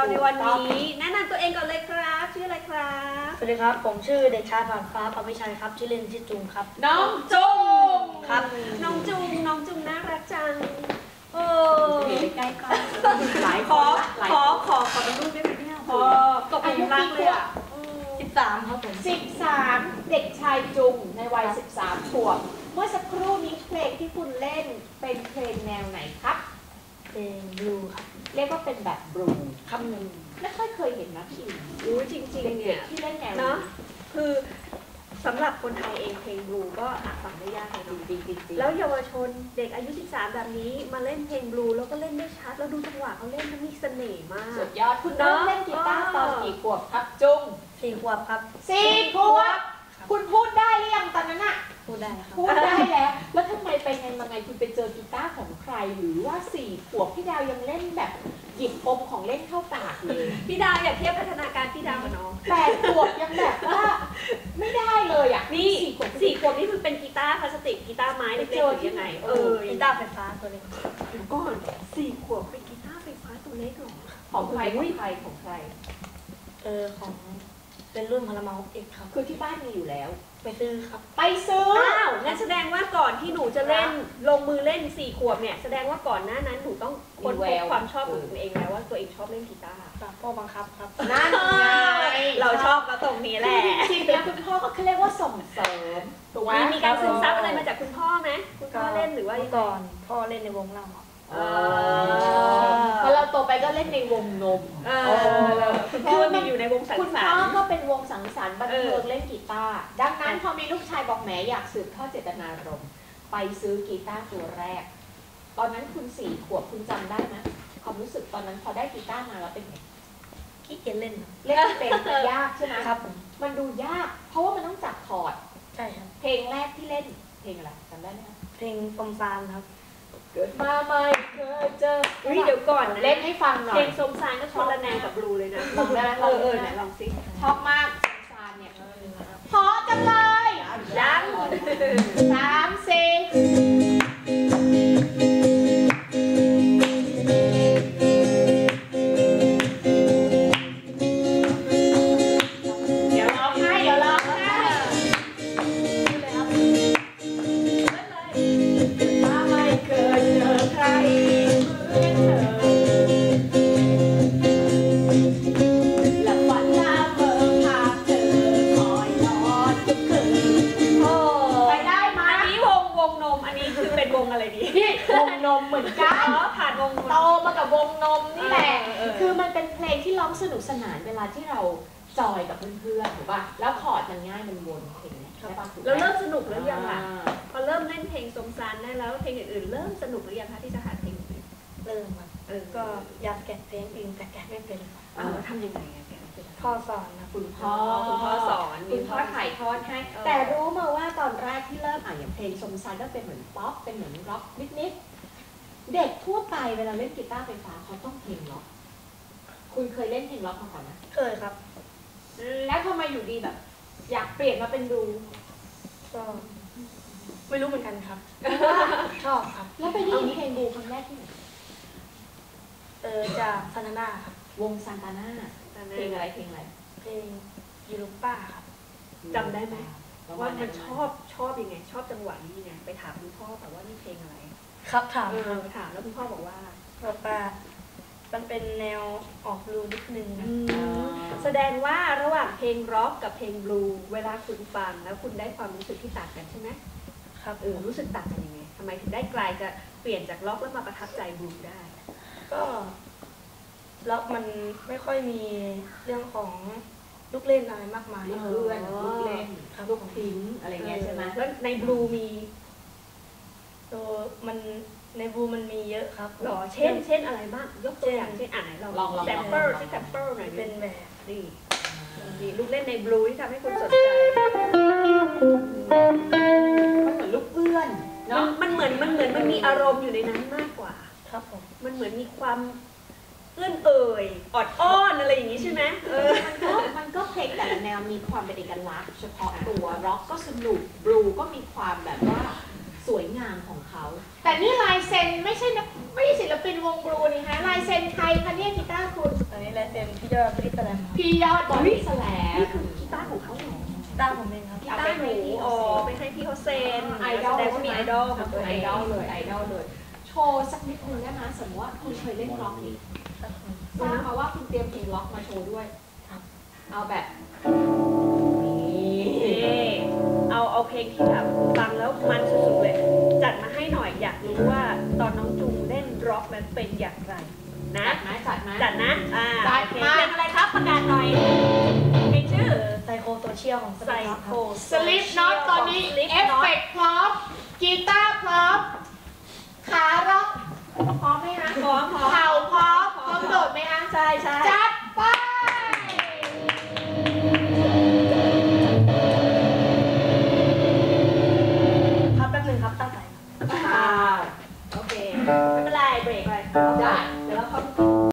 เราในวันนี้ แนะนำตัวเองก่อนเลยครับ ชื่ออะไรครับ สวัสดีครับ ผมชื่อเด็กชายผ่านฟ้าปวิชัยครับ ชื่อเล่นชื่อจุงครับ น้องจุงครับ น้องจุง น้องจุงน่ารักจัง โอ้เห็นใกล้ๆกันหลายขคอนหลายขอคนขอขอเป็นรูปได้ไหมเนี่ยพอตกหลุมรักเลยอะ13ครับผมสิบสามเด็กชายจุงในวัย13ขวบ เมื่อสักครู่นี้เพลงที่คุณเล่นเป็นเพลงแนวไหนครับ เพลงบลูครับเรียกว่าเป็นแบบบลูครับหนึ่งไม่ค่อยเคยเห็นนะพี่อิงรู้จริงๆเด็เนี่กยๆที่เล่นแนวเนาะคือสำหรับคนไทยเองเพลงบลูก็หาฟังได้ยากเลยจเนาะริงๆจริงๆแล้วเยาวชนเด็กอายุ 13 แบบนี้มาเล่นเพลงบลูแล้วก็เล่นได้ชัด แล้วดูจังหวะเขาเล่นมันมีเสน่ห์มาก สุดยอดคุณเริ่มเนอะเล่นกีตาร์ตอนเออกี่ขวบครับจุงสี่ขวบครับสี่ขวบคุณพูดได้หรือยังตอนนั้นอะ พูดได้นะครับพูดได้แล้ว แล้วทำไมไปไงมาไงคุณไปเจอกีตาร์ของใครหรือว่าสี่ขวบพี่ดาวยังเล่นแบบหยิบอมของเล่นเข้าปากเลยพี่ดาวอยากเทียบพัฒนาการพี่ดาวกับน้องแปดขวบยังแบบว่าไม่ได้เลยอะนี่สี่ขวบสี่ขวบนี่คือเป็นกีตาร์พลาสติกกีตาร์ไม้เล็กๆหรือยังไงเออกีตาร์ไฟฟ้าตัวเล็กเดี๋ยวก่อนสี่ขวบเป็นกีตาร์ไฟฟ้าตัวเล็กเหรอของใครของใครของใครเออของ เป็นรุ่นพลเมาเอกครับ คือที่บ้านมีอยู่แล้ว ไปซื้อครับ ไปซื้ออ้าวงั้นแสดงว่าก่อนที่หนูจะเล่นลงมือเล่นสี่ขวบเนี่ยแสดงว่าก่อนหน้านั้นหนูต้องค้นพบความชอบของตัวเองแล้วว่าตัวเองชอบเล่นกีตาร์ครับพ่อบังคับครับนั่นไงเราชอบก็ตรงนี้แหละจริงๆแล้วคุณพ่อก็เขาเรียกว่าส่งเสริมถูกไหมมีมีการซึมซับอะไรมาจากคุณพ่อไหมคุณพ่อเล่นหรือว่าเมื่อก่อนพ่อเล่นในวงเล่าครับเออ ล่นในวงนมเออคุณพ่อมีอยู่ในวงสังคุณสรพ่อรค์ก็เป็นวงสังสรรค์บันเทิเองอเล่นกีตาร์ดังนั้นพอมีลูกชายบอกแหมอยากสืบทอดเจตนารมณ์ไปซื้อกีตาร์ตัวแรก ตอนนั้นคุณสี่ขวบคุณจำได้ไหมความรู้สึกตอนนั้นพอได้กีตาร์มาแล้วเป็นไงขี้เกียจเล่นครับเล่นไม่เป็นมันยากใช่ไหมครับผมมันดูยาก เพราะว่ามันต้องจับคอร์ดใช่ครับเพลงแรกที่เล่นเพลงอะไรจำได้ไหมคะเพลงปมซานครับ เกิดมาไม่เคยเจอเฮ้ยเดี๋ยวก่อนนะเล่นให้ฟังหน่อเพลยงสมสารก็คนละแนวกับบลูเลยนะลองได้ไหมเออเออไหนลองสิชอบมากซานเนี่ยเพราะจังเลยยังสามสี่ กับวงนมนี่แหละ คือมันเป็นเพลงที่ร้องสนุกสนานเวลาที่เราจอยกับเพื่อนๆถูกป่ะ แล้วคอร์ดมันง่ายมันวนเพลงเนี้ยใช่ป่ะแล้วเริ่มสนุกหรือยังล่ะพอเริ่มเล่นเพลงสมสารได้แล้วเพลงอื่นๆเริ่มสนุกหรือยังคะที่จะหาเพลงอื่นเริ่มครับเออก็อยากแกะเพลงเองแต่แกะไม่เป็นเอาวทำยังไงแกพ่อสอนครับคุณพ่อคุณพ่อสอนคุณพ่อถ่ายทอดให้แต่รู้มาว่าตอนแรกที่เริ่มอะอย่างเพลงสมซานก็เป็นเหมือนป๊อปเป็นเหมือนร็อกนิดๆ เด็กทั่วไปเวลาเล่นกีตาร์ไฟฟ้าเขาต้องเพลงร็อก คุณเคยเล่นเพลงร็อกมาก่อนไหมเคยครับ แล้วทำไมอยู่ดีแบบ อยากเปลี่ยนมาเป็นดูก็ไม่รู้เหมือนกันครับ ชอบครับ แล้วไปได้ยินเพลงดูครั้งแรกที่ไหนเออจากซานาน่าครับ วงซานตาน่าเพลงอะไรเพลงอะไรเพลงยูโรป้าครับจำได้ไหมประว่าณมันชอบชอบยังไง ชอบจังหวะนี้ยังไงไปถามคุณพ่อแบบว่านี่เพลงอะไร ครับถามเอครัอบถามแล้วคุณพ่อบอกว่าบอกว่ามันเป็นแนวออกรูนิดนึงนะแสดงว่าระหว่างเพลงร็อกกับเพลงบลูเวลาคุณฟังแล้วคุณได้ความรู้สึกที่ต่างกันใช่ไหมครับเออรู้สึกต่างกันยังไงทำไมถึงได้กลายจะเปลี่ยนจากล็อกแล้วมาประทับใจบลูได้ ก็ล็อกมันไม่ค่อยมีเรื่องของลูกเล่นอะไรมากมายลูกเอื้อนอ๋อลูกเล่นครับลูกทิ้งอะไรเงี้ยใช่ไหมแล้วในบลูมี ตัวมันในบูมันมีเยอะครับหรอเช่น เช่นอะไรบ้าง ยกตัวอย่างเช่นเช่นอ่านไหนลองลองลองแซมเปิลที่แซมเปิลหน่อยเป็เป็นนแบบนี่นี่ลูกเล่นในบลูที่ทำให้คุณสนใจมันเหมือนลูกเอื้อนมัเนาะนมันเหมือนมันเหมือนมันมีอารมณ์อยู่ในนั้นมากกว่า ครับผมมันเหมือนมีความเอื้อนเอ่ยออดอ้อนอะไรอย่างนี้ใช่ไหมเออมันก็มันก็เพลงแต่ละแนวมีความเป็นเอกลักษณ์เฉพาะตัวร็อกก็สนุกบลูก็มีความแบบว่า สวยงามของเขา แต่นี่ลายเซ็นไม่ใช่นะไม่ใช่ศิลลปินวงบลูนี่ฮะลายเซ็นใครคะเนี่ยกีตาร์คุณอันนี้ลายเซ็นพี่ยอดพี่แสดงครับพี่ยอดบอดี้สแลมนี่คือกีตาร์ของเขาเหรอตามผมเองครับกีตาร์หนูอ๋อไปให้พี่เขาเซ็นไอดอลแสดงว่ามีไอดอลของตัวไอเองดอลเลยไอดอลเลยโชว์สักนิดนึงได้ไหมสมมติว่าคุณเคยเล่นร็อกนี่ทราบมาว่าคุณเตรียมเพลงร็อกมาโชว์ด้วยเอาแบบนี้นี่ เอาเอาเพลงที่แบบฟังแล้วมันสุดๆเลย จัดมาให้หน่อยอยากรู้ว่าตอนน้องจุงเล่นร็อกมันเป็นอย่างไรนะจัดไหมจัดไหมจัดนะอ่าจัดโอเคมาเพลงอะไรครับประกาศหน่อยเพลงชื่อไซโคโซเชียลของไซไซโคโคสลิปน็อตตอนนี้เอฟเฟกต์พร้อมกีตาร์พร้อมขาร็อกพร้อมไหมคะพร้อมพร้อมเข่าพร้อมพร้อมโดดไหมคะใช่ใช่จัด